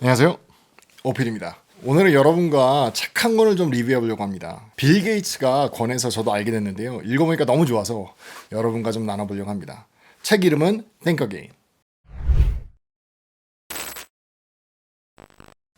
안녕하세요. 오필입니다. 오늘은 여러분과 책한 권을 좀 리뷰해 보려고 합니다. 빌 게이츠가 권해서 저도 알게 됐는데요. 읽어보니까 너무 좋아서 여러분과 좀 나눠보려고 합니다. 책 이름은 Think Again.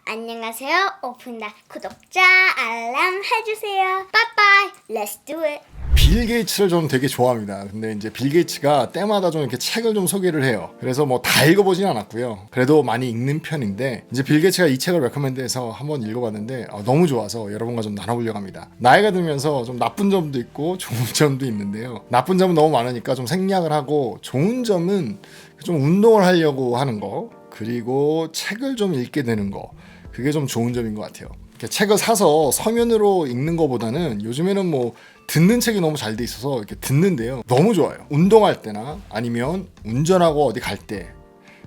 안녕하세요. 오픈다 구독자 알람 해주세요. 빠빠이. Let's do it. 빌 게이츠를 좀 되게 좋아합니다. 근데 이제 빌 게이츠가 때마다 좀 이렇게 책을 좀 소개를 해요. 그래서 뭐 다 읽어보진 않았고요. 그래도 많이 읽는 편인데 이제 빌 게이츠가 이 책을 레커멘드해서 한번 읽어봤는데 어, 너무 좋아서 여러분과 좀 나눠보려고 합니다. 나이가 들면서 좀 나쁜 점도 있고 좋은 점도 있는데요. 나쁜 점은 너무 많으니까 좀 생략을 하고 좋은 점은 좀 운동을 하려고 하는 거 그리고 책을 좀 읽게 되는 거 그게 좀 좋은 점인 것 같아요. 책을 사서 서면으로 읽는 것보다는 요즘에는 뭐 듣는 책이 너무 잘 돼 있어서 이렇게 듣는데요. 너무 좋아요. 운동할 때나 아니면 운전하고 어디 갈 때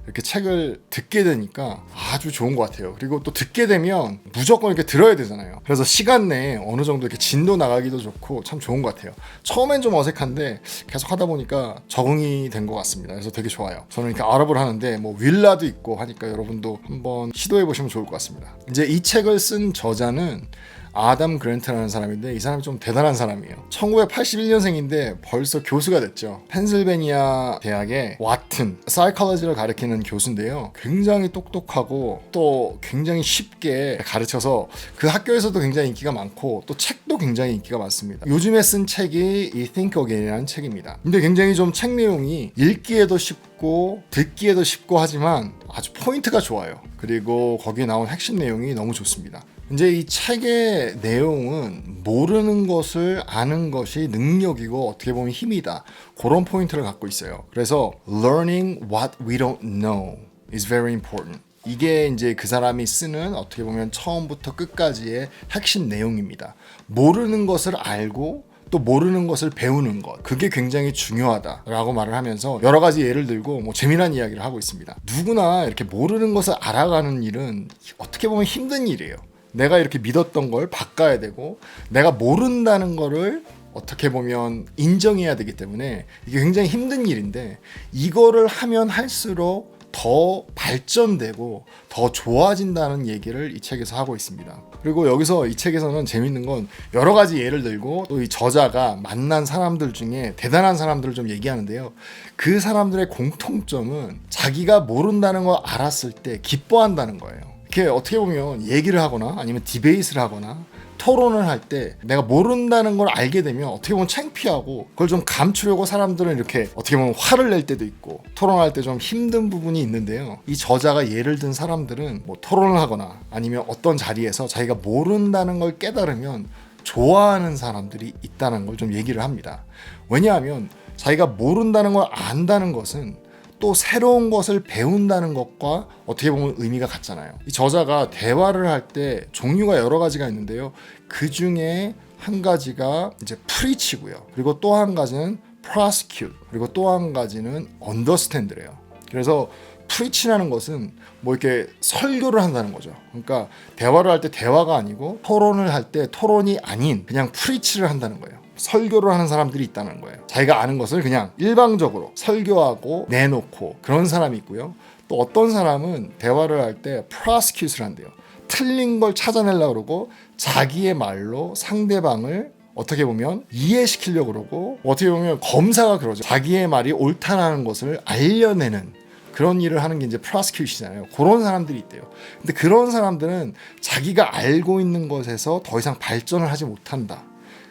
이렇게 책을 듣게 되니까 아주 좋은 것 같아요. 그리고 또 듣게 되면 무조건 이렇게 들어야 되잖아요. 그래서 시간 내에 어느 정도 이렇게 진도 나가기도 좋고 참 좋은 것 같아요. 처음엔 좀 어색한데 계속 하다 보니까 적응이 된 것 같습니다. 그래서 되게 좋아요. 저는 이렇게 아랍을 하는데 뭐 윌라도 있고 하니까 여러분도 한번 시도해 보시면 좋을 것 같습니다. 이제 이 책을 쓴 저자는 아담 그랜트라는 사람인데 이 사람이 좀 대단한 사람이에요. 1981년생인데 벌써 교수가 됐죠. 펜실베니아 대학의 와튼 사이컬러지를 가르치는 교수인데요. 굉장히 똑똑하고 또 굉장히 쉽게 가르쳐서 그 학교에서도 굉장히 인기가 많고 또 책도 굉장히 인기가 많습니다. 요즘에 쓴 책이 이 Think Again이라는 책입니다. 근데 굉장히 좀 책 내용이 읽기에도 쉽고 듣기에도 쉽고 하지만 아주 포인트가 좋아요. 그리고 거기에 나온 핵심 내용이 너무 좋습니다. 이제 이 책의 내용은 모르는 것을 아는 것이 능력이고 어떻게 보면 힘이다. 그런 포인트를 갖고 있어요. 그래서 learning what we don't know is very important. 이게 이제 그 사람이 쓰는 어떻게 보면 처음부터 끝까지의 핵심 내용입니다. 모르는 것을 알고 또 모르는 것을 배우는 것 그게 굉장히 중요하다라고 말을 하면서 여러 가지 예를 들고 뭐 재미난 이야기를 하고 있습니다. 누구나 이렇게 모르는 것을 알아가는 일은 어떻게 보면 힘든 일이에요. 내가 이렇게 믿었던 걸 바꿔야 되고 내가 모른다는 거를 어떻게 보면 인정해야 되기 때문에 이게 굉장히 힘든 일인데 이거를 하면 할수록 더 발전되고 더 좋아진다는 얘기를 이 책에서 하고 있습니다. 그리고 여기서 이 책에서는 재밌는 건 여러 가지 예를 들고 또 이 저자가 만난 사람들 중에 대단한 사람들을 좀 얘기하는데요. 그 사람들의 공통점은 자기가 모른다는 걸 알았을 때 기뻐한다는 거예요. 이렇게 어떻게 보면 얘기를 하거나 아니면 디베이트를 하거나 토론을 할 때 내가 모른다는 걸 알게 되면 어떻게 보면 창피하고 그걸 좀 감추려고 사람들은 이렇게 어떻게 보면 화를 낼 때도 있고 토론할 때 좀 힘든 부분이 있는데요. 이 저자가 예를 든 사람들은 뭐 토론을 하거나 아니면 어떤 자리에서 자기가 모른다는 걸 깨달으면 좋아하는 사람들이 있다는 걸 좀 얘기를 합니다. 왜냐하면 자기가 모른다는 걸 안다는 것은 또 새로운 것을 배운다는 것과 어떻게 보면 의미가 같잖아요. 이 저자가 대화를 할 때 종류가 여러 가지가 있는데요. 그 중에 한 가지가 이제 프리치고요. 그리고 또 한 가지는 prosecute. 그리고 또 한 가지는 understand래요. 그래서 프리치라는 것은 뭐 이렇게 설교를 한다는 거죠. 그러니까 대화를 할 때 대화가 아니고 토론을 할 때 토론이 아닌 그냥 프리치를 한다는 거예요. 설교를 하는 사람들이 있다는 거예요. 자기가 아는 것을 그냥 일방적으로 설교하고 내놓고 그런 사람이 있고요. 또 어떤 사람은 대화를 할 때 prosecute를 한대요. 틀린 걸 찾아내려고 그러고 자기의 말로 상대방을 어떻게 보면 이해시키려고 그러고 어떻게 보면 검사가 그러죠. 자기의 말이 옳다는 것을 알려내는 그런 일을 하는 게 이제 프로스큐시잖아요. 그런 사람들이 있대요. 근데 그런 사람들은 자기가 알고 있는 것에서 더 이상 발전을 하지 못한다.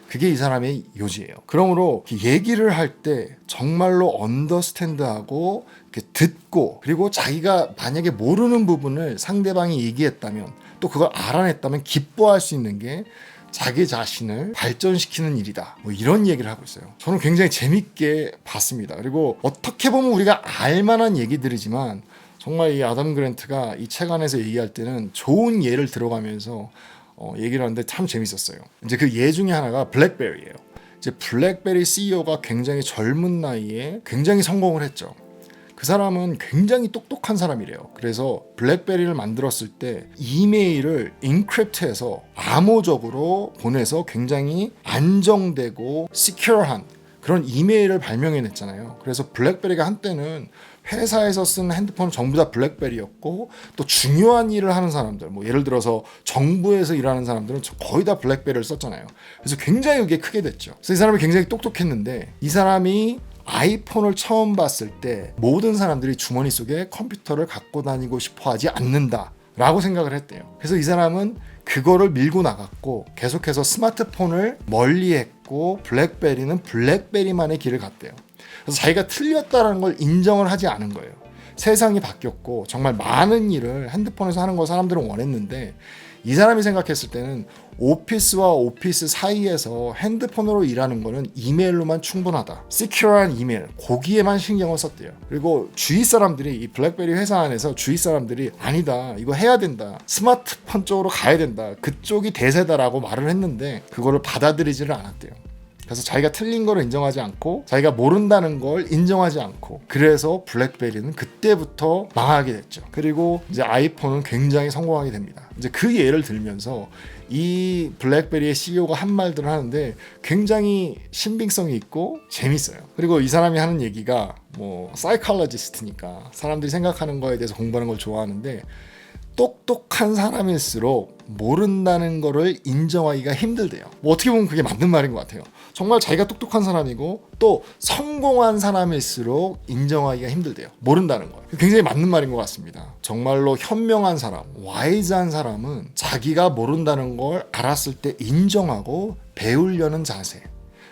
그게 이 사람의 요지예요. 그러므로 얘기를 할 때 정말로 언더스탠드하고 듣고 그리고 자기가 만약에 모르는 부분을 상대방이 얘기했다면 또 그걸 알아냈다면 기뻐할 수 있는 게 자기 자신을 발전시키는 일이다. 뭐 이런 얘기를 하고 있어요. 저는 굉장히 재밌게 봤습니다. 그리고 어떻게 보면 우리가 알만한 얘기들이지만 정말 이 아담 그랜트가 이 책 안에서 얘기할 때는 좋은 예를 들어가면서 어, 얘기를 하는데 참 재밌었어요. 이제 그 예 중에 하나가 블랙베리예요. 이제 블랙베리 CEO가 굉장히 젊은 나이에 굉장히 성공을 했죠. 그 사람은 굉장히 똑똑한 사람이래요. 그래서 블랙베리를 만들었을 때 이메일을 인크립트해서 암호적으로 보내서 굉장히 안정되고 시큐어한 그런 이메일을 발명해냈잖아요. 그래서 블랙베리가 한때는 회사에서 쓰는 핸드폰은 전부 다 블랙베리였고 또 중요한 일을 하는 사람들 뭐 예를 들어서 정부에서 일하는 사람들은 거의 다 블랙베리를 썼잖아요. 그래서 굉장히 그게 크게 됐죠. 그래서 이 사람이 굉장히 똑똑했는데 이 사람이 아이폰을 처음 봤을 때 모든 사람들이 주머니 속에 컴퓨터를 갖고 다니고 싶어 하지 않는다. 라고 생각을 했대요. 그래서 이 사람은 그거를 밀고 나갔고 계속해서 스마트폰을 멀리 했고 블랙베리는 블랙베리만의 길을 갔대요. 그래서 자기가 틀렸다는 걸 인정을 하지 않은 거예요. 세상이 바뀌었고 정말 많은 일을 핸드폰에서 하는 걸 사람들은 원했는데 이 사람이 생각했을 때는 오피스와 오피스 사이에서 핸드폰으로 일하는 거는 이메일로만 충분하다. 시큐어한 이메일, 거기에만 신경을 썼대요. 그리고 주위 사람들이 이 블랙베리 회사 안에서 주위 사람들이 아니다. 이거 해야 된다. 스마트폰 쪽으로 가야 된다. 그쪽이 대세다라고 말을 했는데 그거를 받아들이지를 않았대요. 그래서 자기가 틀린 걸 인정하지 않고 자기가 모른다는 걸 인정하지 않고 그래서 블랙베리는 그때부터 망하게 됐죠. 그리고 이제 아이폰은 굉장히 성공하게 됩니다. 이제 그 예를 들면서 이 블랙베리의 CEO가 한 말들을 하는데 굉장히 신빙성이 있고 재밌어요. 그리고 이 사람이 하는 얘기가 뭐 사이칼러지스트니까 사람들이 생각하는 거에 대해서 공부하는 걸 좋아하는데 똑똑한 사람일수록 모른다는 거를 인정하기가 힘들대요. 뭐 어떻게 보면 그게 맞는 말인 것 같아요. 정말 자기가 똑똑한 사람이고 또 성공한 사람일수록 인정하기가 힘들대요. 모른다는 거. 굉장히 맞는 말인 것 같습니다. 정말로 현명한 사람, 와이즈한 사람은 자기가 모른다는 걸 알았을 때 인정하고 배우려는 자세.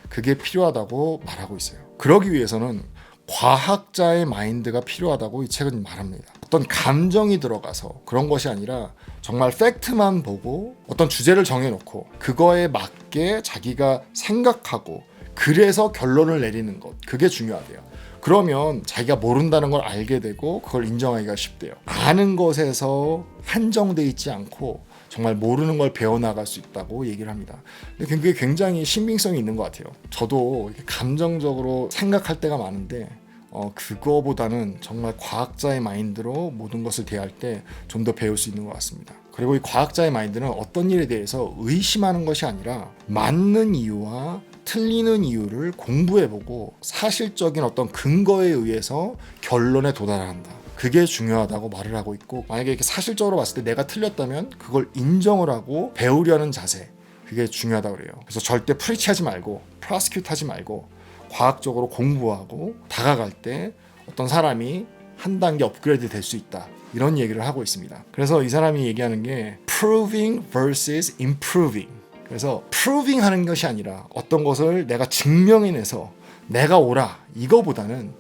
그게 필요하다고 말하고 있어요. 그러기 위해서는 과학자의 마인드가 필요하다고 이 책은 말합니다. 어떤 감정이 들어가서 그런 것이 아니라 정말 팩트만 보고 어떤 주제를 정해놓고 그거에 맞게 자기가 생각하고 그래서 결론을 내리는 것 그게 중요하대요. 그러면 자기가 모른다는 걸 알게 되고 그걸 인정하기가 쉽대요. 아는 것에서 한정돼 있지 않고 정말 모르는 걸 배워나갈 수 있다고 얘기를 합니다. 근데 그게 굉장히 신빙성이 있는 것 같아요. 저도 감정적으로 생각할 때가 많은데 어, 그거보다는 정말 과학자의 마인드로 모든 것을 대할 때 좀 더 배울 수 있는 것 같습니다. 그리고 이 과학자의 마인드는 어떤 일에 대해서 의심하는 것이 아니라 맞는 이유와 틀리는 이유를 공부해보고 사실적인 어떤 근거에 의해서 결론에 도달한다. 그게 중요하다고 말을 하고 있고 만약에 이렇게 사실적으로 봤을 때 내가 틀렸다면 그걸 인정을 하고 배우려는 자세 그게 중요하다고 그래요. 그래서 절대 프리치하지 말고 프로스큐트 하지 말고 과학적으로 공부하고 다가갈 때 어떤 사람이 한 단계 업그레이드 될 수 있다. 이런 얘기를 하고 있습니다. 그래서 이 사람이 얘기하는 게 proving versus improving. 그래서 proving 하는 것이 아니라 어떤 것을 내가 증명해내서 내가 옳아 이거보다는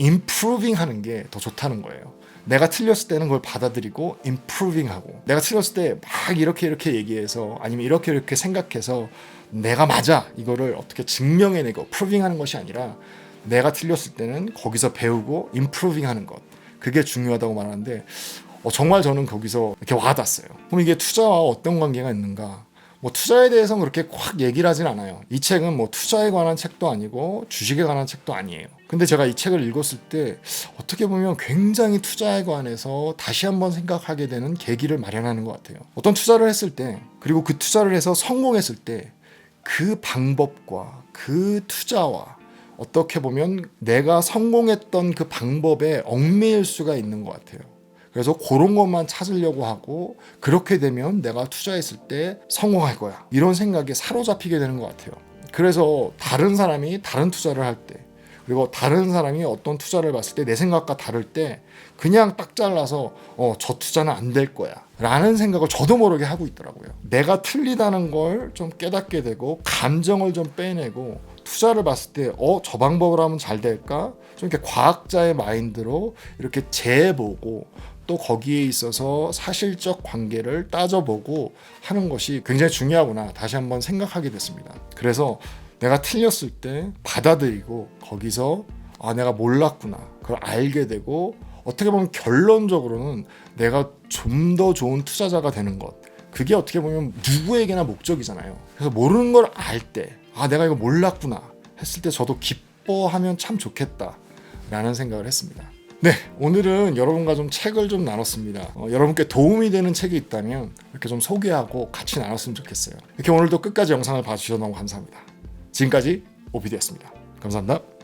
improving 하는 게 더 좋다는 거예요. 내가 틀렸을 때는 그걸 받아들이고 improving 하고 내가 틀렸을 때 막 이렇게 이렇게 얘기해서 아니면 이렇게 이렇게 생각해서 내가 맞아 이거를 어떻게 증명해내고 proving 하는 것이 아니라 내가 틀렸을 때는 거기서 배우고 improving 하는 것 그게 중요하다고 말하는데 어, 정말 저는 거기서 이렇게 와닿았어요. 그럼 이게 투자와 어떤 관계가 있는가? 뭐 투자에 대해서는 그렇게 확 얘기를 하진 않아요. 이 책은 뭐 투자에 관한 책도 아니고 주식에 관한 책도 아니에요. 근데 제가 이 책을 읽었을 때 어떻게 보면 굉장히 투자에 관해서 다시 한번 생각하게 되는 계기를 마련하는 것 같아요. 어떤 투자를 했을 때 그리고 그 투자를 해서 성공했을 때 그 방법과 그 투자와 어떻게 보면 내가 성공했던 그 방법에 얽매일 수가 있는 것 같아요. 그래서 그런 것만 찾으려고 하고 그렇게 되면 내가 투자했을 때 성공할 거야. 이런 생각에 사로잡히게 되는 것 같아요. 그래서 다른 사람이 다른 투자를 할 때, 그리고 다른 사람이 어떤 투자를 봤을 때 내 생각과 다를 때 그냥 딱 잘라서 어, 저 투자는 안 될 거야. 라는 생각을 저도 모르게 하고 있더라고요. 내가 틀리다는 걸 좀 깨닫게 되고 감정을 좀 빼내고 투자를 봤을 때 어, 저 방법을 하면 잘 될까? 좀 이렇게 과학자의 마인드로 이렇게 재보고 또 거기에 있어서 사실적 관계를 따져보고 하는 것이 굉장히 중요하구나 다시 한번 생각하게 됐습니다. 그래서 내가 틀렸을 때 받아들이고 거기서 아 내가 몰랐구나 그걸 알게 되고 어떻게 보면 결론적으로는 내가 좀 더 좋은 투자자가 되는 것 그게 어떻게 보면 누구에게나 목적이잖아요. 그래서 모르는 걸 알 때 아 내가 이거 몰랐구나 했을 때 저도 기뻐하면 참 좋겠다 라는 생각을 했습니다. 네, 오늘은 여러분과 좀 책을 좀 나눴습니다. 어, 여러분께 도움이 되는 책이 있다면 이렇게 좀 소개하고 같이 나눴으면 좋겠어요. 이렇게 오늘도 끝까지 영상을 봐주셔서 너무 감사합니다. 지금까지 오피디였습니다. 감사합니다.